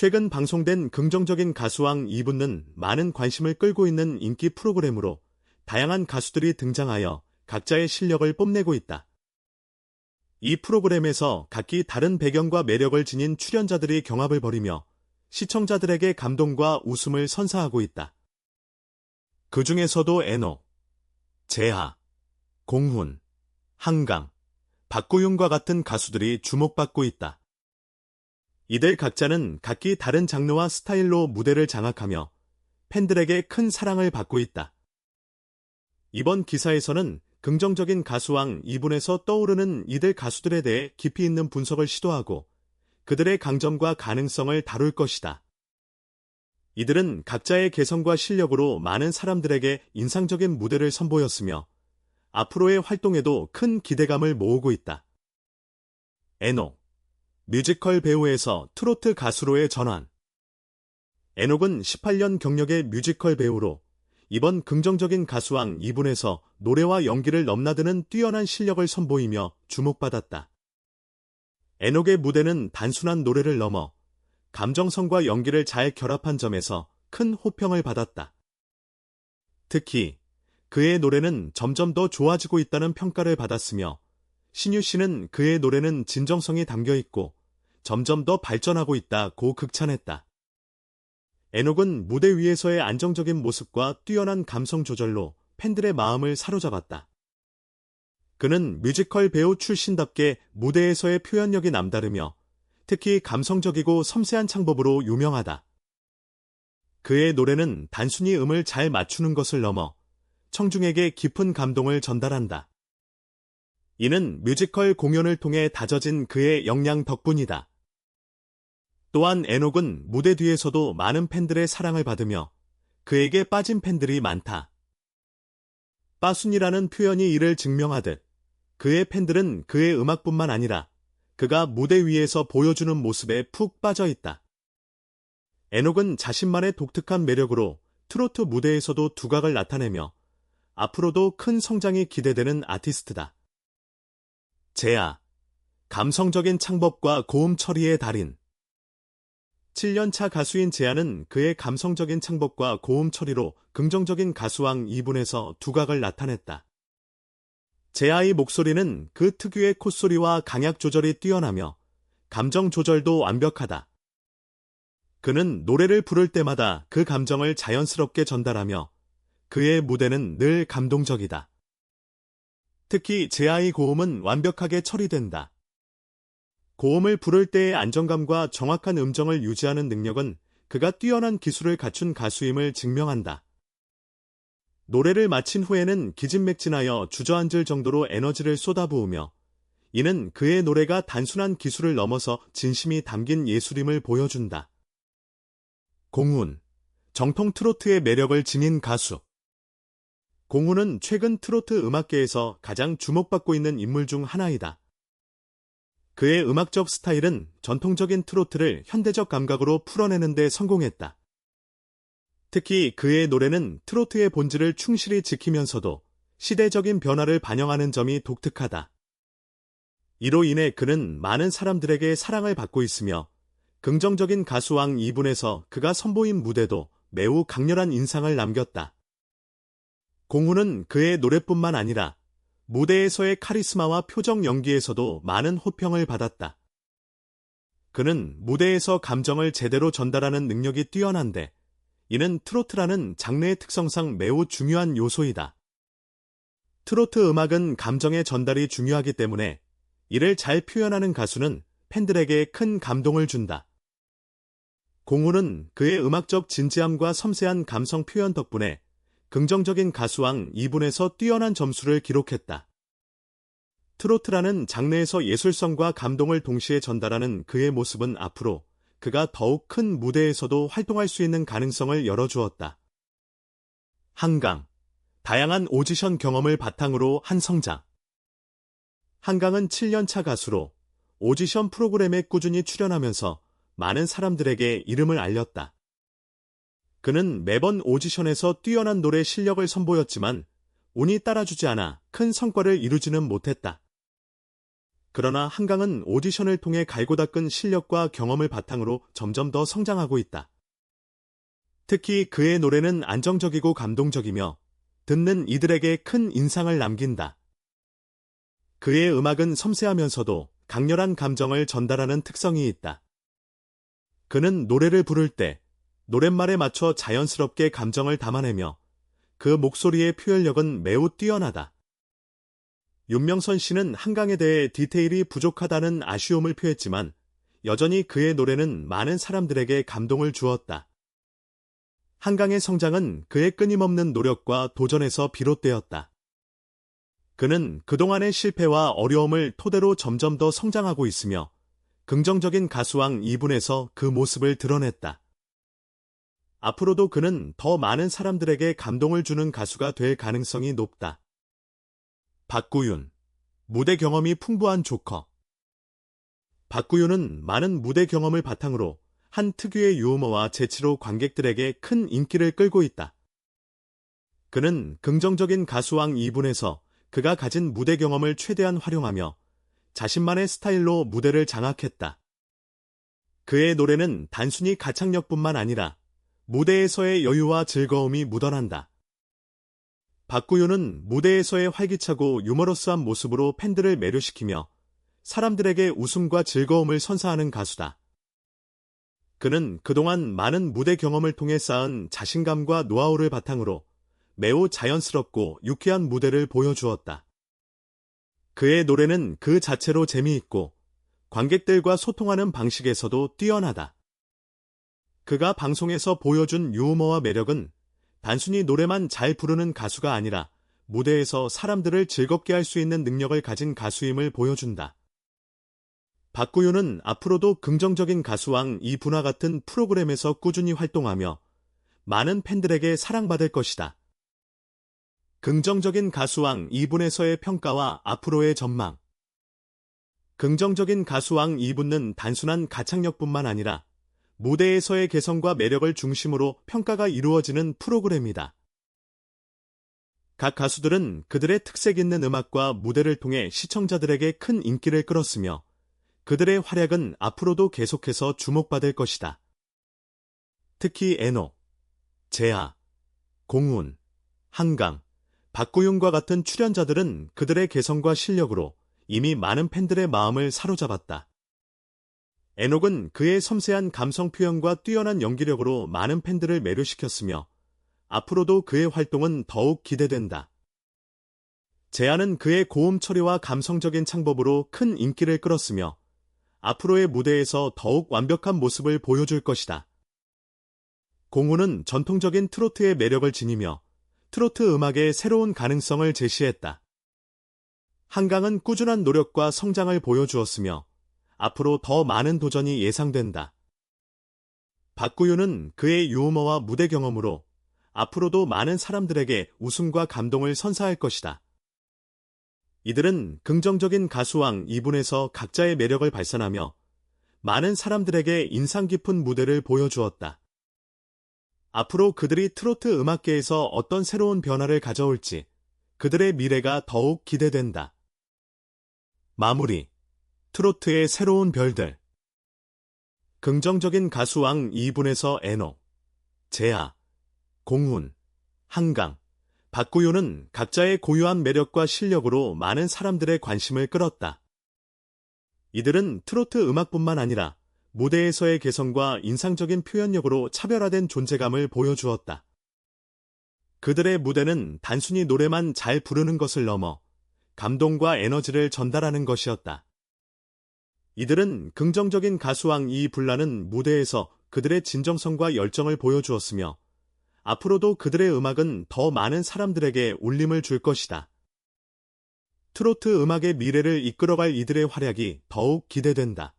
최근 방송된 긍정적인 가수왕 2부는 많은 관심을 끌고 있는 인기 프로그램으로 다양한 가수들이 등장하여 각자의 실력을 뽐내고 있다. 이 프로그램에서 각기 다른 배경과 매력을 지닌 출연자들이 경합을 벌이며 시청자들에게 감동과 웃음을 선사하고 있다. 그 중에서도 애노, 재하, 공훈, 한강, 박구윤과 같은 가수들이 주목받고 있다. 이들 각자는 각기 다른 장르와 스타일로 무대를 장악하며 팬들에게 큰 사랑을 받고 있다. 이번 기사에서는 긍정적인 가수왕 2분에서 떠오르는 이들 가수들에 대해 깊이 있는 분석을 시도하고 그들의 강점과 가능성을 다룰 것이다. 이들은 각자의 개성과 실력으로 많은 사람들에게 인상적인 무대를 선보였으며 앞으로의 활동에도 큰 기대감을 모으고 있다. 에녹 뮤지컬 배우에서 트로트 가수로의 전환 에녹은 18년 경력의 뮤지컬 배우로 이번 긍정적인 가수왕 2분에서 노래와 연기를 넘나드는 뛰어난 실력을 선보이며 주목받았다. 에녹의 무대는 단순한 노래를 넘어 감정성과 연기를 잘 결합한 점에서 큰 호평을 받았다. 특히 그의 노래는 점점 더 좋아지고 있다는 평가를 받았으며 신유 씨는 그의 노래는 진정성이 담겨 있고 점점 더 발전하고 있다고 극찬했다. 에녹은 무대 위에서의 안정적인 모습과 뛰어난 감성 조절로 팬들의 마음을 사로잡았다. 그는 뮤지컬 배우 출신답게 무대에서의 표현력이 남다르며 특히 감성적이고 섬세한 창법으로 유명하다. 그의 노래는 단순히 음을 잘 맞추는 것을 넘어 청중에게 깊은 감동을 전달한다. 이는 뮤지컬 공연을 통해 다져진 그의 역량 덕분이다. 또한 에녹은 무대 뒤에서도 많은 팬들의 사랑을 받으며 그에게 빠진 팬들이 많다. 빠순이라는 표현이 이를 증명하듯 그의 팬들은 그의 음악뿐만 아니라 그가 무대 위에서 보여주는 모습에 푹 빠져 있다. 에녹은 자신만의 독특한 매력으로 트로트 무대에서도 두각을 나타내며 앞으로도 큰 성장이 기대되는 아티스트다. 제아, 감성적인 창법과 고음 처리의 달인, 7년차 가수인 재아는 그의 감성적인 창법과 고음 처리로 긍정적인 가수왕 2분에서 두각을 나타냈다. 재아의 목소리는 그 특유의 콧소리와 강약 조절이 뛰어나며 감정 조절도 완벽하다. 그는 노래를 부를 때마다 그 감정을 자연스럽게 전달하며 그의 무대는 늘 감동적이다. 특히 재아의 고음은 완벽하게 처리된다. 고음을 부를 때의 안정감과 정확한 음정을 유지하는 능력은 그가 뛰어난 기술을 갖춘 가수임을 증명한다. 노래를 마친 후에는 기진맥진하여 주저앉을 정도로 에너지를 쏟아부으며 이는 그의 노래가 단순한 기술을 넘어서 진심이 담긴 예술임을 보여준다. 공훈, 정통 트로트의 매력을 지닌 가수. 공훈은 최근 트로트 음악계에서 가장 주목받고 있는 인물 중 하나이다. 그의 음악적 스타일은 전통적인 트로트를 현대적 감각으로 풀어내는 데 성공했다. 특히 그의 노래는 트로트의 본질을 충실히 지키면서도 시대적인 변화를 반영하는 점이 독특하다. 이로 인해 그는 많은 사람들에게 사랑을 받고 있으며 긍정적인 가수왕 2분에서 그가 선보인 무대도 매우 강렬한 인상을 남겼다. 공훈은 그의 노래뿐만 아니라 무대에서의 카리스마와 표정 연기에서도 많은 호평을 받았다. 그는 무대에서 감정을 제대로 전달하는 능력이 뛰어난데 이는 트로트라는 장르의 특성상 매우 중요한 요소이다. 트로트 음악은 감정의 전달이 중요하기 때문에 이를 잘 표현하는 가수는 팬들에게 큰 감동을 준다. 공훈은 그의 음악적 진지함과 섬세한 감성 표현 덕분에 긍정적인 가수왕 2분에서 뛰어난 점수를 기록했다. 트로트라는 장르에서 예술성과 감동을 동시에 전달하는 그의 모습은 앞으로 그가 더욱 큰 무대에서도 활동할 수 있는 가능성을 열어주었다. 한강. 다양한 오디션 경험을 바탕으로 한 성장. 한강은 7년차 가수로 오디션 프로그램에 꾸준히 출연하면서 많은 사람들에게 이름을 알렸다. 그는 매번 오디션에서 뛰어난 노래 실력을 선보였지만 운이 따라주지 않아 큰 성과를 이루지는 못했다. 그러나 한강은 오디션을 통해 갈고 닦은 실력과 경험을 바탕으로 점점 더 성장하고 있다. 특히 그의 노래는 안정적이고 감동적이며 듣는 이들에게 큰 인상을 남긴다. 그의 음악은 섬세하면서도 강렬한 감정을 전달하는 특성이 있다. 그는 노래를 부를 때 노랫말에 맞춰 자연스럽게 감정을 담아내며 그 목소리의 표현력은 매우 뛰어나다. 윤명선 씨는 한강에 대해 디테일이 부족하다는 아쉬움을 표했지만 여전히 그의 노래는 많은 사람들에게 감동을 주었다. 한강의 성장은 그의 끊임없는 노력과 도전에서 비롯되었다. 그는 그동안의 실패와 어려움을 토대로 점점 더 성장하고 있으며 긍정적인 가수왕 2분에서 그 모습을 드러냈다. 앞으로도 그는 더 많은 사람들에게 감동을 주는 가수가 될 가능성이 높다. 박구윤, 무대 경험이 풍부한 조커. 박구윤은 많은 무대 경험을 바탕으로 한 특유의 유머와 재치로 관객들에게 큰 인기를 끌고 있다. 그는 긍정적인 가수왕 2분에서 그가 가진 무대 경험을 최대한 활용하며 자신만의 스타일로 무대를 장악했다. 그의 노래는 단순히 가창력뿐만 아니라 무대에서의 여유와 즐거움이 묻어난다. 박구윤은 무대에서의 활기차고 유머러스한 모습으로 팬들을 매료시키며 사람들에게 웃음과 즐거움을 선사하는 가수다. 그는 그동안 많은 무대 경험을 통해 쌓은 자신감과 노하우를 바탕으로 매우 자연스럽고 유쾌한 무대를 보여주었다. 그의 노래는 그 자체로 재미있고 관객들과 소통하는 방식에서도 뛰어나다. 그가 방송에서 보여준 유머와 매력은 단순히 노래만 잘 부르는 가수가 아니라 무대에서 사람들을 즐겁게 할 수 있는 능력을 가진 가수임을 보여준다. 박구윤은 앞으로도 긍정적인 가수왕 이분화 같은 프로그램에서 꾸준히 활동하며 많은 팬들에게 사랑받을 것이다. 긍정적인 가수왕 2분에서의 평가와 앞으로의 전망. 긍정적인 가수왕 2분은 단순한 가창력뿐만 아니라 무대에서의 개성과 매력을 중심으로 평가가 이루어지는 프로그램이다. 각 가수들은 그들의 특색 있는 음악과 무대를 통해 시청자들에게 큰 인기를 끌었으며 그들의 활약은 앞으로도 계속해서 주목받을 것이다. 특히 에노, 제아, 공운, 한강, 박구윤과 같은 출연자들은 그들의 개성과 실력으로 이미 많은 팬들의 마음을 사로잡았다. 에녹은 그의 섬세한 감성 표현과 뛰어난 연기력으로 많은 팬들을 매료시켰으며 앞으로도 그의 활동은 더욱 기대된다. 제안은 그의 고음 처리와 감성적인 창법으로 큰 인기를 끌었으며 앞으로의 무대에서 더욱 완벽한 모습을 보여줄 것이다. 공우는 전통적인 트로트의 매력을 지니며 트로트 음악의 새로운 가능성을 제시했다. 한강은 꾸준한 노력과 성장을 보여주었으며 앞으로 더 많은 도전이 예상된다. 박구윤은 그의 유머와 무대 경험으로 앞으로도 많은 사람들에게 웃음과 감동을 선사할 것이다. 이들은 긍정적인 가수왕 2분에서 각자의 매력을 발산하며 많은 사람들에게 인상 깊은 무대를 보여주었다. 앞으로 그들이 트로트 음악계에서 어떤 새로운 변화를 가져올지 그들의 미래가 더욱 기대된다. 마무리 트로트의 새로운 별들 긍정적인 가수왕 2분에서 에노, 제아, 공훈, 한강, 박구요는 각자의 고유한 매력과 실력으로 많은 사람들의 관심을 끌었다. 이들은 트로트 음악뿐만 아니라 무대에서의 개성과 인상적인 표현력으로 차별화된 존재감을 보여주었다. 그들의 무대는 단순히 노래만 잘 부르는 것을 넘어 감동과 에너지를 전달하는 것이었다. 이들은 긍정적인 가수왕 이 불라는 무대에서 그들의 진정성과 열정을 보여주었으며 앞으로도 그들의 음악은 더 많은 사람들에게 울림을 줄 것이다. 트로트 음악의 미래를 이끌어갈 이들의 활약이 더욱 기대된다.